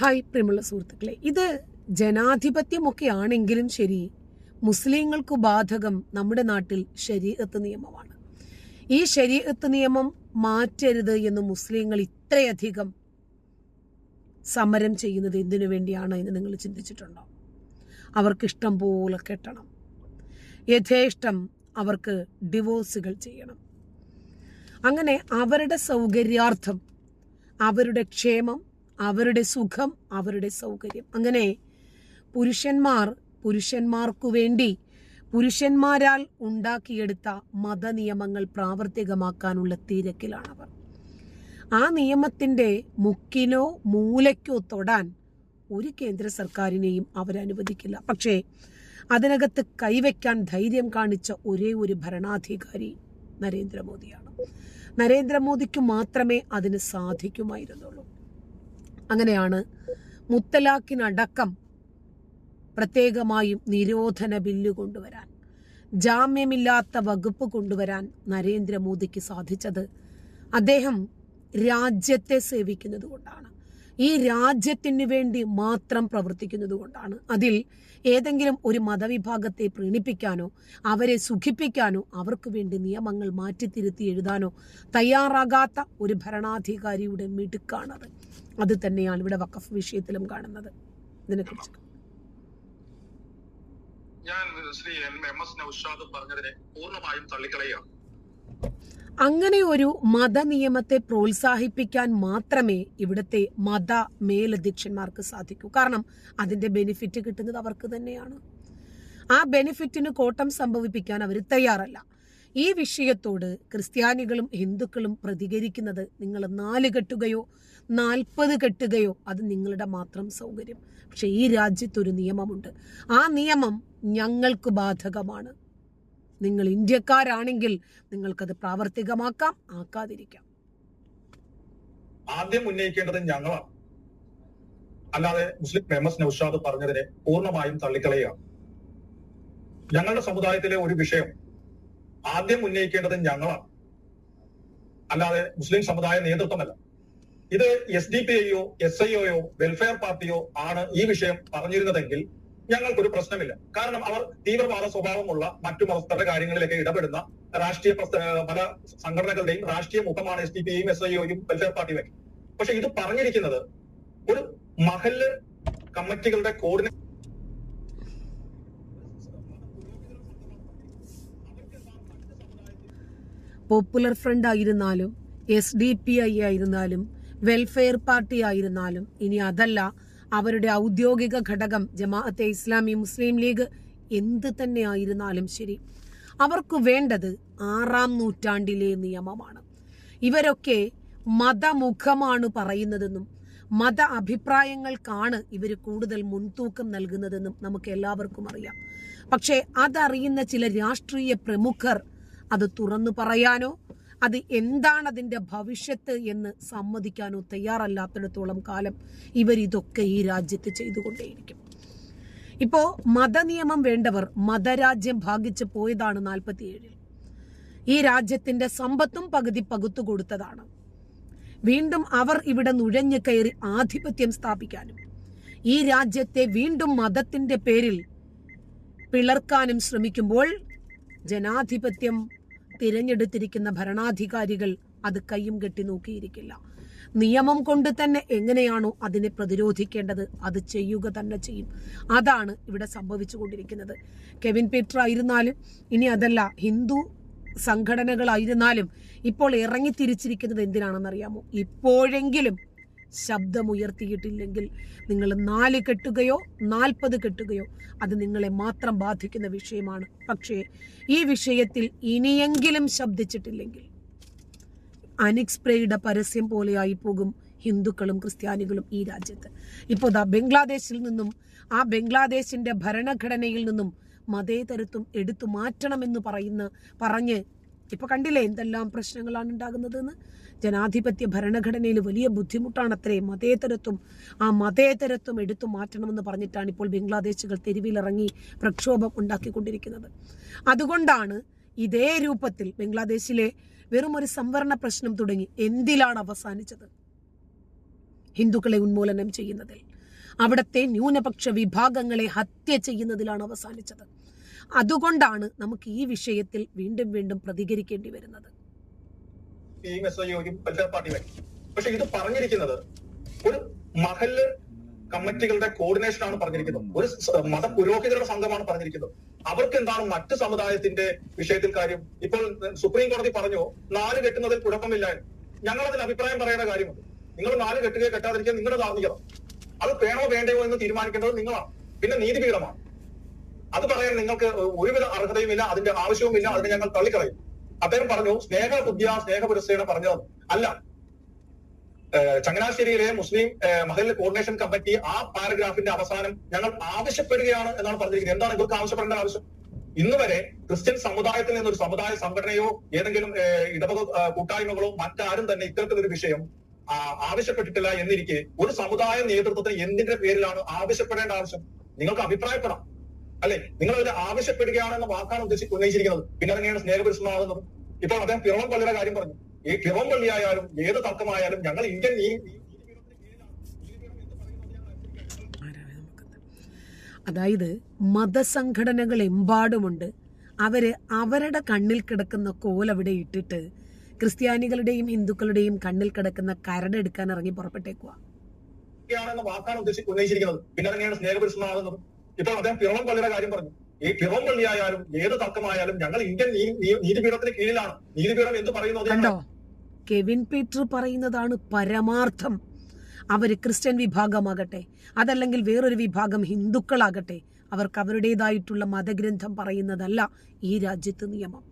Hi പ്രിയമുള്ള സുഹൃത്തുക്കളെ. ഇത് ജനാധിപത്യമൊക്കെ ആണെങ്കിലും ശരി മുസ്ലിങ്ങൾക്ക് ബാധകം നമ്മുടെ നാട്ടിൽ ശരീരത്ത് നിയമമാണ്. ഈ ശരീരത്ത് നിയമം മാറ്റരുത് എന്ന് മുസ്ലിങ്ങൾ ഇത്രയധികം സമരം ചെയ്യുന്നത് എന്തിനു വേണ്ടിയാണ് എന്ന് നിങ്ങൾ ചിന്തിച്ചിട്ടുണ്ടോ? അവർക്കിഷ്ടം പോലെ കെട്ടണം. യഥേഷ്ടം അവർക്ക് ഡിവോഴ്സുകൾ ചെയ്യണം. അങ്ങനെ അവരുടെ സൗകര്യാർത്ഥം അവരുടെ ക്ഷേമം അവരുടെ സുഖം അവരുടെ സൗകര്യം. അങ്ങനെ പുരുഷന്മാർ പുരുഷന്മാർക്കു വേണ്ടി പുരുഷന്മാരാൽ ഉണ്ടാക്കിയെടുത്ത മതനിയമങ്ങൾ പ്രാവർത്തികമാക്കാനുള്ള തിരക്കിലാണവർ. ആ നിയമത്തിന്റെ മുക്കിനോ മൂലയ്ക്കോ തൊടാൻ ഒരു കേന്ദ്ര സർക്കാരിനെയും അവരനുവദിക്കില്ല. പക്ഷേ അതിനകത്ത് കൈവയ്ക്കാൻ ധൈര്യം കാണിച്ച ഒരേ ഒരു ഭരണാധികാരി നരേന്ദ്രമോദിയാണ്. നരേന്ദ്രമോദിക്ക് മാത്രമേ അതിന് സാധിക്കുമായിരുന്നുള്ളൂ. അങ്ങനെയാണ് മുത്തലാഖിനടക്കം പ്രത്യേകമായും നിരോധന ബില്ല് കൊണ്ടുവരാൻ ജാമ്യമില്ലാത്ത വകുപ്പ് കൊണ്ടുവരാൻ നരേന്ദ്രമോദിക്ക് സാധിച്ചത് അദ്ദേഹം രാജ്യത്തെ സേവിക്കുന്നത് കൊണ്ടാണ് ഈ രാജ്യത്തിന് വേണ്ടി മാത്രം പ്രവർത്തിക്കുന്നത് കൊണ്ടാണ്. അതിൽ ഏതെങ്കിലും ഒരു മതവിഭാഗത്തെ പ്രീണിപ്പിക്കാനോ അവരെ സുഖിപ്പിക്കാനോ അവർക്ക് വേണ്ടി നിയമങ്ങൾ മാറ്റിത്തിരുത്തി എഴുതാനോ തയ്യാറാകാത്ത ഒരു ഭരണാധികാരിയുടെ മിടുക്കാണത്. അത് തന്നെയാണ് ഇവിടെ വഖഫ് വിഷയത്തിലും കാണുന്നത്. ഇതിനെക്കുറിച്ച്. ഞാൻ ശ്രീ എം എസ് നൌഷാദ് പറഞ്ഞതിനെ പൂർണമായും തള്ളിക്കളയുകയാണ്. അങ്ങനെ ഒരു മത നിയമത്തെ പ്രോത്സാഹിപ്പിക്കാൻ മാത്രമേ ഇവിടുത്തെ മത മേലധ്യക്ഷന്മാർക്ക് സാധിക്കൂ. കാരണം അതിന്റെ ബെനിഫിറ്റ് കിട്ടുന്നത് അവർക്ക് തന്നെയാണ്. ആ ബെനിഫിറ്റിന് കോട്ടം സംഭവിപ്പിക്കാൻ അവർ തയ്യാറല്ല. ഈ വിഷയത്തോട് ക്രിസ്ത്യാനികളും ഹിന്ദുക്കളും പ്രതികരിക്കുന്നത് നിങ്ങൾ നാല് കെട്ടുകയോ നാൽപ്പത് കെട്ടുകയോ അത് നിങ്ങളുടെ മാത്രം സൗകര്യം. പക്ഷേ ഈ രാജ്യത്തൊരു നിയമമുണ്ട്. ആ നിയമം ഞങ്ങൾക്ക് ബാധകമാണ്. നിങ്ങൾ ഇന്ത്യക്കാരാണെങ്കിൽ നിങ്ങൾക്കത് പ്രാവർത്തികമാക്കാം ആക്കാതിരിക്കാം. ആദ്യം ഉന്നയിക്കേണ്ടത് ഞങ്ങളാണ്. അല്ലാതെ മുസ്ലിം ഫേമസ് നൌഷാദ് പറഞ്ഞതിനെ പൂർണമായും തള്ളിക്കളയുകയാണ്. ഞങ്ങളുടെ സമുദായത്തിലെ ഒരു വിഷയം ആദ്യം ഉന്നയിക്കേണ്ടത് ഞങ്ങളാണ്. അല്ലാതെ മുസ്ലിം സമുദായ നേതൃത്വമല്ല. ഇത് എസ് ഡി പി ഐയോ എസ് ഐ ഒയോ വെൽഫെയർ പാർട്ടിയോ ആണ് ഈ വിഷയം പറഞ്ഞിരുന്നതെങ്കിൽ ഞങ്ങൾക്കൊരു പ്രശ്നമില്ല. കാരണം അവർ തീവ്രവാദ സ്വഭാവമുള്ള മറ്റു മതസ്ഥരുടെ കാര്യങ്ങളിലൊക്കെ ഇടപെടുന്ന രാഷ്ട്രീയ പല സംഘടനകളുടെയും രാഷ്ട്രീയ മുഖമാണ് എസ് ഡി പി ഐയും എസ് ഐ ഒയും വെൽഫെയർ പാർട്ടിയും ഒക്കെ പക്ഷെ ഇത് പറഞ്ഞിരിക്കുന്നത് ഒരു മഹല്ല് കമ്മിറ്റികളുടെ കോർഡിനേ പോപ്പുലർ ഫ്രണ്ട് ആയിരുന്നാലും എസ് ഡി പി ഐ ആയിരുന്നാലും വെൽഫെയർ പാർട്ടി ആയിരുന്നാലും ഇനി അതല്ല അവരുടെ ഔദ്യോഗിക ഘടകം ജമാഅത്തെ ഇസ്ലാമി മുസ്ലിം ലീഗ് എന്ത് തന്നെ ആയിരുന്നാലും ശരി. അവർക്ക് വേണ്ടത് ആറാം നൂറ്റാണ്ടിലെ നിയമമാണ്. ഇവരൊക്കെ മതമുഖമാണ് പറയുന്നതെന്നും മത അഭിപ്രായങ്ങൾക്കാണ് ഇവർ കൂടുതൽ മുൻതൂക്കം നൽകുന്നതെന്നും നമുക്ക് എല്ലാവർക്കും അറിയാം. പക്ഷേ അതറിയുന്ന ചില രാഷ്ട്രീയ പ്രമുഖർ അത് തുറന്നു പറയാനോ അത് എന്താണ് അതിന്റെ ഭവിഷ്യത്ത് എന്ന് സമ്മതിക്കാനോ തയ്യാറല്ലാത്തിടത്തോളം കാലം ഇവരിതൊക്കെ ഈ രാജ്യത്ത് ചെയ്തുകൊണ്ടേയിരിക്കും. ഇപ്പോൾ മതനിയമം വേണ്ടവർ മതരാജ്യം ഭാഗിച്ചു പോയതാണ് നാൽപ്പത്തിയേഴിൽ. ഈ രാജ്യത്തിന്റെ സമ്പത്തും പകുതി പകുത്തു കൊടുത്തതാണ്. വീണ്ടും അവർ ഇവിടെ നുഴഞ്ഞു കയറി ആധിപത്യം സ്ഥാപിക്കാനും ഈ രാജ്യത്തെ വീണ്ടും മതത്തിന്റെ പേരിൽ പിളർക്കാനും ശ്രമിക്കുമ്പോൾ ജനാധിപത്യം തിരഞ്ഞെടുത്തിരിക്കുന്ന ഭരണാധികാരികൾ അത് കയ്യും കെട്ടി നോക്കിയിരിക്കില്ല. നിയമം കൊണ്ട് തന്നെ എങ്ങനെയാണോ അതിനെ പ്രതിരോധിക്കേണ്ടത് അത് ചെയ്യുക തന്നെ ചെയ്യും. അതാണ് ഇവിടെ സംഭവിച്ചുകൊണ്ടിരിക്കുന്നത്. കെവിൻ പീറ്റർ ആയിരുന്നാലും ഇനി അതല്ല ഹിന്ദു സംഘടനകളായിരുന്നാലും ഇപ്പോൾ ഇറങ്ങി തിരിച്ചിരിക്കുന്നത് എന്തിനാണെന്നറിയാമോ? ഇപ്പോഴെങ്കിലും ശബ്ദമുയർത്തിയിട്ടില്ലെങ്കിൽ നിങ്ങൾ നാല് കെട്ടുകയോ നാൽപ്പത് കെട്ടുകയോ അത് നിങ്ങളെ മാത്രം ബാധിക്കുന്ന വിഷയമാണ്. പക്ഷേ ഈ വിഷയത്തിൽ ഇനിയെങ്കിലും ശബ്ദിച്ചിട്ടില്ലെങ്കിൽ അനിക്സ്പ്രേയുടെ പരസ്യം പോലെയായി പോകും ഹിന്ദുക്കളും ക്രിസ്ത്യാനികളും ഈ രാജ്യത്ത്. ഇപ്പോൾ ദാ ബംഗ്ലാദേശിൽ നിന്നും ആ ബംഗ്ലാദേശിന്റെ ഭരണഘടനയിൽ നിന്നും മതേതരത്വം എടുത്തു മാറ്റണമെന്ന് പറയുന്ന പറഞ്ഞ് ഇപ്പൊ കണ്ടില്ലേ എന്തെല്ലാം പ്രശ്നങ്ങളാണ് ഉണ്ടാകുന്നതെന്ന്? ജനാധിപത്യ ഭരണഘടനയിൽ വലിയ ബുദ്ധിമുട്ടാണ് അത്രേ മതേതരത്വം ആ മതേതരത്വം എടുത്തു മാറ്റണമെന്ന് പറഞ്ഞിട്ടാണ് ഇപ്പോൾ ബംഗ്ലാദേശുകൾ തെരുവിലിറങ്ങി പ്രക്ഷോഭം ഉണ്ടാക്കിക്കൊണ്ടിരിക്കുന്നത്. അതുകൊണ്ടാണ് ഇതേ രൂപത്തിൽ ബംഗ്ലാദേശിലെ വെറും ഒരു സംവരണ പ്രശ്നം തുടങ്ങി എന്തിലാണ് അവസാനിച്ചത്? ഹിന്ദുക്കളെ ഉന്മൂലനം ചെയ്യുന്നതിൽ. അവിടുത്തെ ന്യൂനപക്ഷ വിഭാഗങ്ങളെ ഹത്യ ചെയ്യുന്നതിലാണ് അവസാനിച്ചത്. അതുകൊണ്ടാണ് നമുക്ക് ഈ വിഷയത്തിൽ വീണ്ടും വീണ്ടും പ്രതികരിക്കേണ്ടി വരുന്നത്. ഈ പക്ഷെ ഇത് പറഞ്ഞിരിക്കുന്നത് ഒരു മഹൽ കമ്മിറ്റികളുടെ കോർഡിനേഷൻ ആണ് പറഞ്ഞിരിക്കുന്നത്. ഒരു മത പുരോഹിതരുടെ സംഘമാണ് പറഞ്ഞിരിക്കുന്നത്. അവർക്ക് എന്താണ് മറ്റു സമുദായത്തിന്റെ വിഷയത്തിൽ കാര്യം? ഇപ്പോൾ സുപ്രീം കോടതി പറഞ്ഞു നാല് കെട്ടുന്നതിൽ കുഴപ്പമില്ല അതിൽ അഭിപ്രായം പറയേണ്ട കാര്യമുണ്ട്. നിങ്ങൾ നാല് കെട്ടുകയോ കെട്ടാതിരിക്കുക നിങ്ങളുടെ ധാർമ്മികത. അത് വേണോ വേണ്ടയോ എന്ന് തീരുമാനിക്കേണ്ടത് നിങ്ങളാണ്. പിന്നെ നീതിപീഠമാണ്. അത് പറയാൻ നിങ്ങൾക്ക് ഒരുവിധ അർഹതയുമില്ല അതിന്റെ ആവശ്യവുമില്ല അതിനെ ഞങ്ങൾ തള്ളിക്കളയും. അദ്ദേഹം പറഞ്ഞു സ്നേഹ ബുദ്ധിയ സ്നേഹ പുരസ്സേന പറഞ്ഞത്. അല്ല. ചങ്ങനാശ്ശേരിയിലെ മുസ്ലിം മഹല്ല് കോർഡിനേഷൻ കമ്മിറ്റി ആ പാരഗ്രാഫിന്റെ അവസാനം ഞങ്ങൾ ആവശ്യപ്പെടുകയാണ് എന്നാണ് പറഞ്ഞിരിക്കുന്നത്. എന്താണ് ഇവർക്ക് ആവശ്യപ്പെടേണ്ട ആവശ്യം? ഇന്ന് വരെ ക്രിസ്ത്യൻ സമുദായത്തിൽ നിന്നൊരു സമുദായ സംഘടനയോ ഏതെങ്കിലും ഇടവക കൂട്ടായ്മകളോ മറ്റാരും തന്നെ ഇത്തരത്തിലൊരു വിഷയം ആവശ്യപ്പെട്ടിട്ടില്ല എന്നിരിക്കെ ഒരു സമുദായ നേതൃത്വത്തിന് എന്തിന്റെ പേരിലാണ് ആവശ്യപ്പെടേണ്ട ആവശ്യം? നിങ്ങൾക്ക് അഭിപ്രായപ്പെടാം. അല്ലെ? നിങ്ങൾ ആവശ്യപ്പെടുകയാണ് ആവശ്യപ്പെടുകയാണെന്ന വാക്കാണ് ഉദ്ദേശിച്ച് ഉന്നയിച്ചിരിക്കുന്നത്. പിന്നെ തന്നെയാണ് സ്നേഹപുരുഷമാകുന്നത് ഇപ്പോൾ അദ്ദേഹം പിറവം പള്ളിയുടെ കാര്യം പറഞ്ഞു. ഈ പിറവം പള്ളിയായാലും ഏത് തർക്കമായാലും ഞങ്ങൾ ഇന്ത്യൻ. അതായത് മതസംഘടനകൾ എമ്പാടുമുണ്ട്. അവർ അവരുടെ കണ്ണിൽ കിടക്കുന്ന കോലവിടെ ഇട്ടിട്ട് ക്രിസ്ത്യാനികളുടെയും ഹിന്ദുക്കളുടെയും കണ്ണിൽ കിടക്കുന്ന കരട് എടുക്കാൻ ഇറങ്ങി പുറപ്പെട്ടേക്കുക വാക്കാണ് ഉദ്ദേശി ഉന്നയിച്ചിരിക്കുന്നത്. പിന്നെ തന്നെയാണ് സ്നേഹപുരുഷമാകുന്നത് ഇപ്പോൾ അദ്ദേഹം പിറവം പള്ളിയുടെ കാര്യം പറഞ്ഞു. ഈ പിറവം പള്ളിയായാലും ഏത് തർക്കമായാലും ഞങ്ങൾ ഇന്ത്യൻ നീതിപീഠത്തിന് കീഴിലാണ്. നീതിപീഠം എന്ത് പറയുന്നു അത് ഞങ്ങൾ കണ്ടോ? കെവിൻ പീറ്റർ പറയുന്നതാണ് പരമാർത്ഥം. അവർ ക്രിസ്ത്യൻ വിഭാഗമാകട്ടെ അതല്ലെങ്കിൽ വേറൊരു വിഭാഗം ഹിന്ദുക്കളാകട്ടെ അവർക്ക് അവരുടേതായിട്ടുള്ള മതഗ്രന്ഥം പറയുന്നതല്ല ഈ രാജ്യത്ത് നിയമം.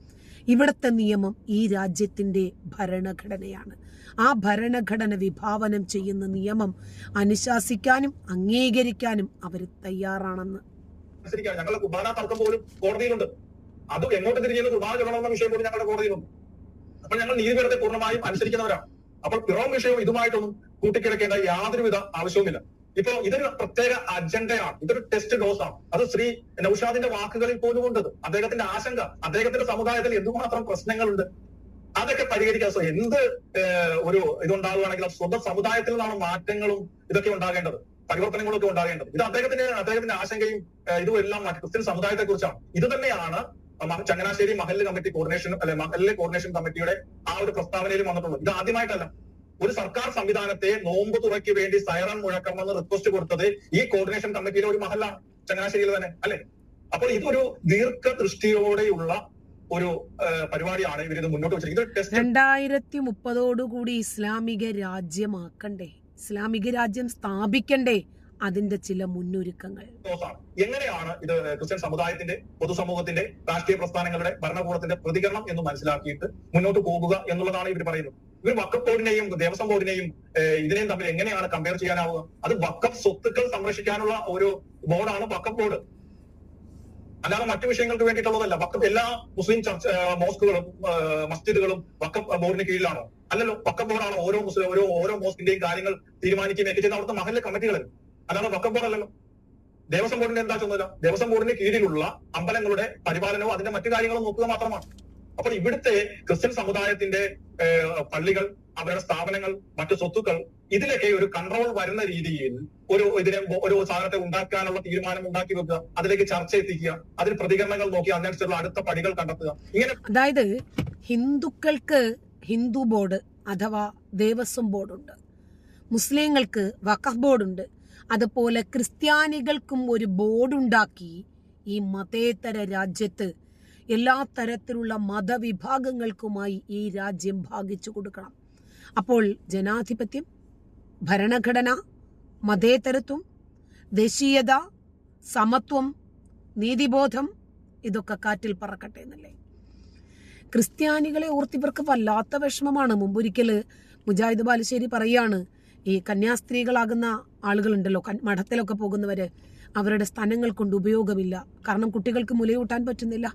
ഇവിടുത്തെ നിയമം ഈ രാജ്യത്തിന്റെ ഭരണഘടനയാണ്. ആ ഭരണഘടന വിഭാവനം ചെയ്യുന്ന നിയമം അനുശാസിക്കാനും അംഗീകരിക്കാനും അവർ തയ്യാറാണെന്ന്. ഞങ്ങളുടെ പോലും കോടതിയിലുണ്ട്. അത് എങ്ങോട്ട് പോലും ഞങ്ങളുടെ കോടതിയിലുണ്ട്. അപ്പോൾ ഞങ്ങൾ നീതിപീഠത്തെ പൂർണമായും അനുസരിക്കുന്നവരാണ്. അപ്പോൾ പിറോം വിഷയവും ഇതുമായിട്ടൊന്നും കൂട്ടിക്കിടക്കേണ്ട യാതൊരുവിധ ആവശ്യവുമില്ല. ഇപ്പൊ ഇതൊരു പ്രത്യേക അജണ്ടയാണ്. ഇതൊരു ടെസ്റ്റ് ഡോസ് ആണ്. അത് ശ്രീ നൌഷാദിന്റെ വാക്കുകളിൽ പോലും ഉണ്ടത് അദ്ദേഹത്തിന്റെ ആശങ്ക. അദ്ദേഹത്തിന്റെ സമുദായത്തിൽ എന്തുമാത്രം പ്രശ്നങ്ങളുണ്ട്? അതൊക്കെ പരിഹരിക്കാൻ എന്ത് ഒരു ഇതുണ്ടാവുകയാണെങ്കിൽ സ്വന്തം സമുദായത്തിൽ നിന്നാണ് മാറ്റങ്ങളും ഇതൊക്കെ ഉണ്ടാകേണ്ടത്. പരിവർത്തനങ്ങളൊക്കെ ഉണ്ടാകേണ്ടത്. ഇത് അദ്ദേഹത്തിന്റെ അദ്ദേഹത്തിന്റെ ആശങ്കയും ഏഹ്, ഇതും എല്ലാം മറ്റ്. ക്രിസ്ത്യൻ സമുദായത്തെ കുറിച്ചാണ് ഇത് തന്നെയാണ് ചങ്ങനാശ്ശേരി മഹല്ല് കമ്മിറ്റി കോർഡിനേഷൻ അല്ലെ മഹല്ല് കോർഡിനേഷൻ കമ്മിറ്റിയുടെ ആ ഒരു പ്രസ്താവനയിലും വന്നിട്ടുള്ളത്. ഇത് ആദ്യമായിട്ടല്ല. ഒരു സർക്കാർ സംവിധാനത്തെ നോമ്പ് തുറയ്ക്ക് വേണ്ടി സൈറൺ മുഴക്കണമെന്ന് റിക്വസ്റ്റ് കൊടുത്തത് ഈ കോർഡിനേഷൻ കമ്മിറ്റിയിലെ ഒരു മഹലാണ് ചങ്ങനാശ്ശേരിയിൽ തന്നെ അല്ലെ? അപ്പോൾ ഇതൊരു ദീർഘദൃഷ്ടിയോടെയുള്ള ഒരു പരിപാടിയാണ് ഇവരിത് മുന്നോട്ട് വെച്ചിരിക്കുന്നത്. രണ്ടായിരത്തി മുപ്പതോടുകൂടി ഇസ്ലാമിക രാജ്യമാക്കണ്ടേ? ഇസ്ലാമിക രാജ്യം സ്ഥാപിക്കണ്ടേ? അതിന്റെ ചില മുന്നൊരുക്കങ്ങൾ. എങ്ങനെയാണ് ഇത് ക്രിസ്ത്യൻ സമുദായത്തിന്റെ പൊതുസമൂഹത്തിന്റെ രാഷ്ട്രീയ പ്രസ്ഥാനങ്ങളുടെ ഭരണകൂടത്തിന്റെ പ്രതികരണം എന്ന് മനസ്സിലാക്കിയിട്ട് മുന്നോട്ട് പോകുക എന്നുള്ളതാണ് ഇവർ പറയുന്നത്. ഇവർ വക്കഫ് ബോർഡിനെയും ദേവസ്വം ബോർഡിനെയും ഇതിനെയും തമ്മിൽ എങ്ങനെയാണ് കമ്പയർ ചെയ്യാനാവുക? അത് വക്കഫ് സ്വത്തുക്കൾ സംരക്ഷിക്കാനുള്ള ഒരു ബോർഡാണ് വക്കഫ് ബോർഡ്. അല്ലാതെ മറ്റു വിഷയങ്ങൾക്ക് വേണ്ടിയിട്ടുള്ളതല്ല. വക്കഫ് എല്ലാ മുസ്ലിം ചർച്ച മോസ്കുകളും മസ്ജിദുകളും വക്കഫ് ബോർഡിന് കീഴിലാണോ. അല്ലല്ലോ വക്കഫ് ബോർഡാണ് ഓരോ മുസ്ലിം ഓരോ ഓരോ മോസ്കിന്റെയും കാര്യങ്ങൾ തീരുമാനിക്കുകയും ഒക്കെ ചെയ്യുന്ന അവിടുത്തെ മഹല്ല കമ്മിറ്റികളിൽ അല്ലാതെ വക്കഫ് ബോർഡ് അല്ലല്ലോ. ദേവസ്വം ബോർഡിന്റെ എന്താ ചുമതല ദേവസ്വം ബോർഡിന് കീഴിലുള്ള അമ്പലങ്ങളുടെ പരിപാലനവും അതിന്റെ മറ്റു കാര്യങ്ങളും നോക്കുക മാത്രമാണ്. അപ്പോൾ ഇവിടുത്തെ ക്രിസ്ത്യൻ സമുദായത്തിന്റെ പള്ളികൾ അവരുടെ സ്ഥാപനങ്ങൾ മറ്റു സ്വത്തുക്കൾ ഇതിലൊക്കെ ഒരു കൺട്രോൾ വരുന്ന രീതിയിൽ ഒരു ഇതിനെ ഒരു സാധനത്തെ ഉണ്ടാക്കാനുള്ള തീരുമാനം ഉണ്ടാക്കി വെക്കുക അതിലേക്ക് ചർച്ച എത്തിക്കുക അതിന് പ്രതികരണങ്ങൾ നോക്കി അതിനനുസരിച്ചുള്ള അടുത്ത പടികൾ കണ്ടെത്തുക. ഇങ്ങനെ അതായത് ഹിന്ദുക്കൾക്ക് ഹിന്ദു ബോർഡ് അഥവാ ദേവസ്വം ബോർഡുണ്ട്. മുസ്ലിങ്ങൾക്ക് വഖഫ് ബോർഡുണ്ട്. അതുപോലെ ക്രിസ്ത്യാനികൾക്കും ഒരു ബോർഡുണ്ടാക്കി ഈ മതേതര രാജ്യത്ത് എല്ലാ തരത്തിലുള്ള മതവിഭാഗങ്ങൾക്കുമായി ഈ രാജ്യം ഭാഗിച്ചു കൊടുക്കണം. അപ്പോൾ ജനാധിപത്യം ഭരണഘടന മതേതരത്വം ദേശീയത സമത്വം നീതിബോധം ഇതൊക്കെ കാറ്റിൽ പറക്കട്ടെ എന്നല്ലേ? ക്രിസ്ത്യാനികളെ ഓർത്തിവർക്ക് വല്ലാത്ത വിഷമമാണ്. മുമ്പൊരിക്കൽ മുജാഹിദ് ബാലുശ്ശേരി പറയാണ് ഈ കന്യാസ്ത്രീകളാകുന്ന ആളുകളുണ്ടല്ലോ മഠത്തിലൊക്കെ പോകുന്നവര് അവരുടെ സ്ഥലങ്ങൾ കൊണ്ട് ഉപയോഗമില്ല. കാരണം കുട്ടികൾക്ക് മുലയൂട്ടാൻ പറ്റുന്നില്ല.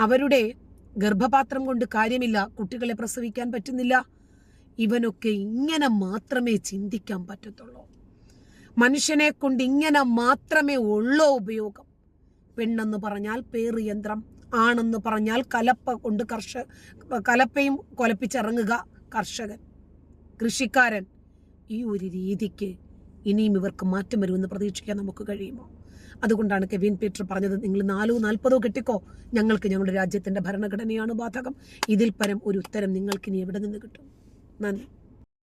അവരുടെ ഗർഭപാത്രം കൊണ്ട് കാര്യമില്ല. കുട്ടികളെ പ്രസവിക്കാൻ പറ്റുന്നില്ല. ഇവനൊക്കെ ഇങ്ങനെ മാത്രമേ ചിന്തിക്കാൻ പറ്റത്തുള്ളൂ. മനുഷ്യനെ കൊണ്ട് ഇങ്ങനെ മാത്രമേ ഉള്ളോ ഉപയോഗം. പെണ്ണെന്ന് പറഞ്ഞാൽ പേറ് യന്ത്രം ആണെന്ന് പറഞ്ഞാൽ കലപ്പ കൊണ്ട് കർഷ കലപ്പയും കൊലപ്പിച്ചിറങ്ങുക കർഷകൻ കൃഷിക്കാരൻ. ഈ ഒരു രീതിക്ക് ഇനിയും ഇവർക്ക് മാറ്റം വരുമെന്ന് പ്രതീക്ഷിക്കാൻ നമുക്ക് കഴിയുമോ? അതുകൊണ്ടാണ് കെവിൻ പീറ്റർ പറഞ്ഞത് നിങ്ങൾ നാലോ നാൽപ്പതോ കിട്ടിക്കോ. ഞങ്ങൾക്ക് ഞങ്ങളുടെ രാജ്യത്തിന്റെ ഭരണഘടനയാണ് ബാധകം. ഇതിൽ പരം ഒരു ഉത്തരം നിങ്ങൾക്ക് ഇനി എവിടെ നിന്ന് കിട്ടും? നന്ദി.